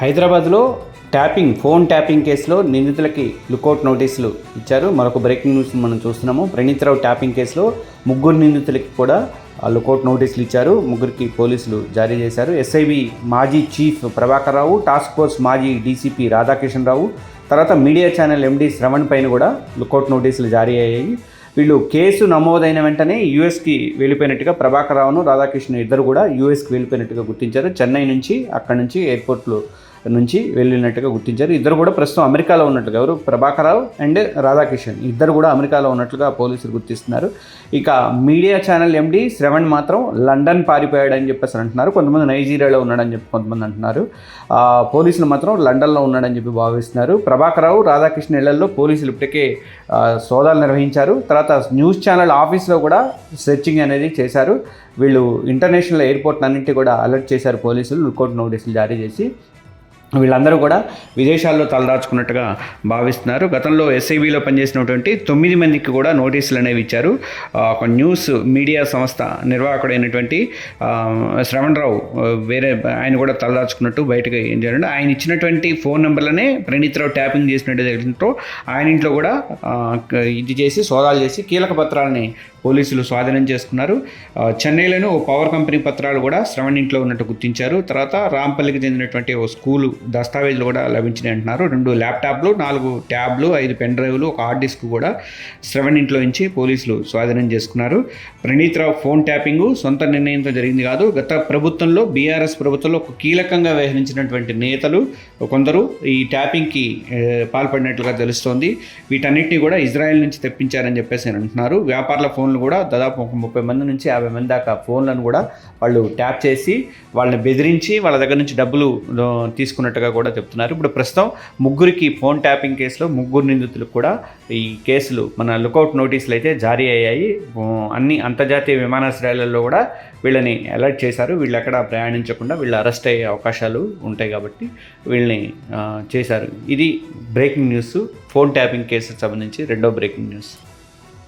హైదరాబాద్లో tapping phone tapping కేసులో నిందితులకి lookout నోటీసులు ఇచ్చారు. మరొక బ్రేకింగ్ న్యూస్ మనం చూస్తున్నాము. ప్రణీత్రావు ట్యాపింగ్ కేసులో ముగ్గురు నిందితులకి కూడా లుకౌట్ నోటీసులు ఇచ్చారు. ముగ్గురికి పోలీసులు జారీ చేశారు. ఎస్ఐబి మాజీ chief Prabhakar Rao task force మాజీ డీసీపీ రాధాకిషన్ రావు తర్వాత మీడియా ఛానల్ ఎండీ శ్రవణ్ పైన కూడా లుకౌట్ నోటీసులు జారీ అయ్యాయి. వీళ్ళు కేసు నమోదైన వెంటనే యూఎస్కి వెళ్ళిపోయినట్టుగా ప్రభాకర్ రావును రాధాకృష్ణ ఇద్దరు కూడా యూఎస్కి వెళ్ళిపోయినట్టుగా గుర్తించారు. చెన్నై నుంచి అక్కడి నుంచి ఎయిర్పోర్ట్లో నుంచి వెళ్ళినట్టుగా గుర్తించారు. ఇద్దరు కూడా ప్రస్తుతం అమెరికాలో ఉన్నట్లుగా ఎవరు? ప్రభాకరరావు అండ్ రాధాకిషన్. ఇద్దరు కూడా అమెరికాలో ఉన్నట్లుగా పోలీసులు గుర్తిస్తున్నారు. ఇక మీడియా ఛానల్ ఎండి శ్రవణ్ మాత్రం లండన్ పారిపోయాడని చెప్పేసి అంటున్నారు. కొంతమంది నైజీరియాలో ఉన్నాడని చెప్పి కొంతమంది అంటున్నారు. పోలీసులు మాత్రం లండన్లో ఉన్నాడని చెప్పి భావిస్తున్నారు. ప్రభాకరరావు రాధాకృష్ణ ఇళ్ళలో పోలీసులు ఇప్పటికే సోదాలు నిర్వహించారు. తర్వాత న్యూస్ ఛానల్ ఆఫీస్లో కూడా సెర్చింగ్ అనేది చేశారు. వీళ్ళు ఇంటర్నేషనల్ ఎయిర్పోర్ట్ అన్నింటి కూడా అలర్ట్ చేశారు పోలీసులు. లుకౌట్ నోటీసులు జారీ చేసి వీళ్ళందరూ కూడా విదేశాల్లో తలదాచుకున్నట్టుగా భావిస్తున్నారు. గతంలో ఎస్ఐబిలో పనిచేసినటువంటి తొమ్మిది మందికి కూడా నోటీసులు అనేవి ఇచ్చారు. ఒక న్యూస్ మీడియా సంస్థ నిర్వాహకుడైనటువంటి శ్రవణరావు వేరే ఆయన కూడా తలదాచుకున్నట్టు బయటకు ఏం చేయాలంటే ఆయన ఇచ్చినటువంటి ఫోన్ నెంబర్లనే ప్రణీత్ రావు ట్యాపింగ్ చేసినట్టు జరిగినట్టు ఆయన ఇంట్లో కూడా ఇది చేసి సోదాలు చేసి కీలక పత్రాలని పోలీసులు స్వాధీనం చేసుకున్నారు. చెన్నైలోని ఓ పవర్ కంపెనీ పత్రాలు కూడా శ్రవణ్ ఇంట్లో ఉన్నట్టు గుర్తించారు. తర్వాత రాంపల్లికి చెందినటువంటి ఓ స్కూలు దస్తావేజులు కూడా లభించినాయి అంటున్నారు. రెండు ల్యాప్టాప్లు నాలుగు ట్యాబ్లు ఐదు పెన్ డ్రైవ్లు ఒక హార్డ్ డిస్క్ కూడా శ్రవణ్ ఇంట్లో నుంచి పోలీసులు స్వాధీనం చేసుకున్నారు. ప్రణీత్ రావు ఫోన్ ట్యాపింగ్ సొంత నిర్ణయంతో జరిగింది కాదు. గత ప్రభుత్వంలో బీఆర్ఎస్ ప్రభుత్వంలో ఒక కీలకంగా వ్యవహరించినటువంటి నేతలు కొందరు ఈ ట్యాపింగ్కి పాల్పడినట్లుగా తెలుస్తోంది. వీటన్నిటిని కూడా ఇజ్రాయెల్ నుంచి తెప్పించారని చెప్పేసి అని అంటున్నారు. వ్యాపారుల ఫోన్లు కూడా దాదాపు ఒక ముప్పై మంది నుంచి యాభై మంది దాకా ఫోన్లను కూడా వాళ్ళు ట్యాప్ చేసి వాళ్ళని బెదిరించి వాళ్ళ దగ్గర నుంచి డబ్బులు తీసుకున్నట్టుగా కూడా చెప్తున్నారు. ఇప్పుడు ప్రస్తుతం ముగ్గురికి ఫోన్ ట్యాపింగ్ కేసులో ముగ్గురు నిందితులకు కూడా ఈ కేసులు మన లుకౌట్ నోటీసులు అయితే జారీ అయ్యాయి. అన్ని అంతర్జాతీయ విమానాశ్రయాలలో కూడా వీళ్ళని అలర్ట్ చేశారు. వీళ్ళు ఎక్కడ ప్రయాణించకుండా వీళ్ళు అరెస్ట్ అయ్యే అవకాశాలు ఉంటాయి కాబట్టి వీళ్ళని చేశారు. ఇది బ్రేకింగ్ న్యూస్. ఫోన్ ట్యాపింగ్ కేసుకు సంబంధించి రెండో బ్రేకింగ్ న్యూస్.